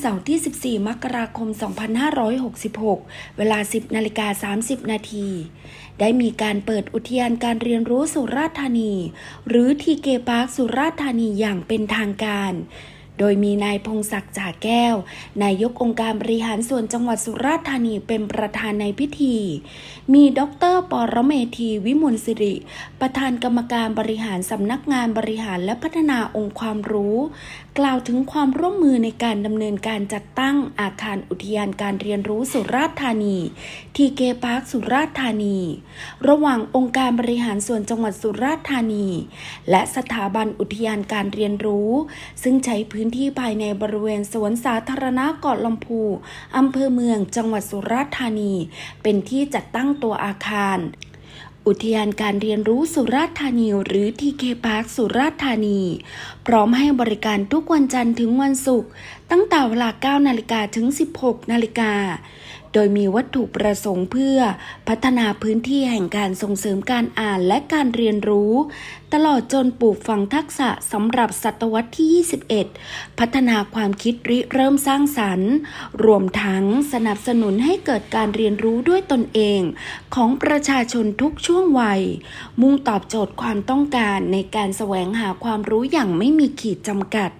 เสาร์ที่ 14 มกราคม 2566 เวลา 10 นาฬิกา 30 นาที ได้มีการเปิดอุทยานการเรียนรู้สุราษฎร์ธานี หรือทีเกพาร์คสุราษฎร์ธานีอย่างเป็นทางการ โดยมีนายพงศักดิ์จ่าแก้ว นายกองค์การบริหารส่วนจังหวัดสุราษฎร์ธานีเป็นประธานในพิธี มีดรปรเมธีวิมลสิริ ประธานกรรมการบริหารสำนักงานบริหารและพัฒนาองค์ความรู้ กล่าวถึงความร่วมมือในการดำเนินการจัดตั้งอาคารอุทยานการเรียนรู้สุราษฎร์ธานี ทีเกพาร์คสุราษฎร์ธานี ระหว่างองค์การบริหารส่วนจังหวัดสุราษฎร์ธานี และสถาบันอุทยานการเรียนรู้ ซึ่งใช้พื้นที่ภายในบริเวณสวนสาธารณะเกาะลำพูอำเภอเมืองจังหวัดสุราษฎร์ธานี เป็นที่จัดตั้งตัวอาคารอุทยานการเรียนรู้สุราษฎร์ธานี หรือทีเคพาร์คสุราษฎร์ธานี พร้อมให้บริการทุกวันจันทร์ถึงวันศุกร์ ตั้งแต่เวลา 9 นาฬิกาถึง 16 นาฬิกา โดยมีวัตถุประสงค์เพื่อพัฒนาพื้นที่แห่งการส่งเสริมการอ่านและการเรียนรู้ ตลอดจนปลูกฝังทักษะสำหรับศตวรรษที่ 21 พัฒนาความคิดริเริ่มสร้างสรรค์ รวมทั้งสนับสนุนให้เกิดการเรียนรู้ด้วยตนเอง ของประชาชนทุกช่วงวัย มุ่งตอบโจทย์ความต้องการในการแสวงหาความรู้อย่างไม่มีขีดจำกัด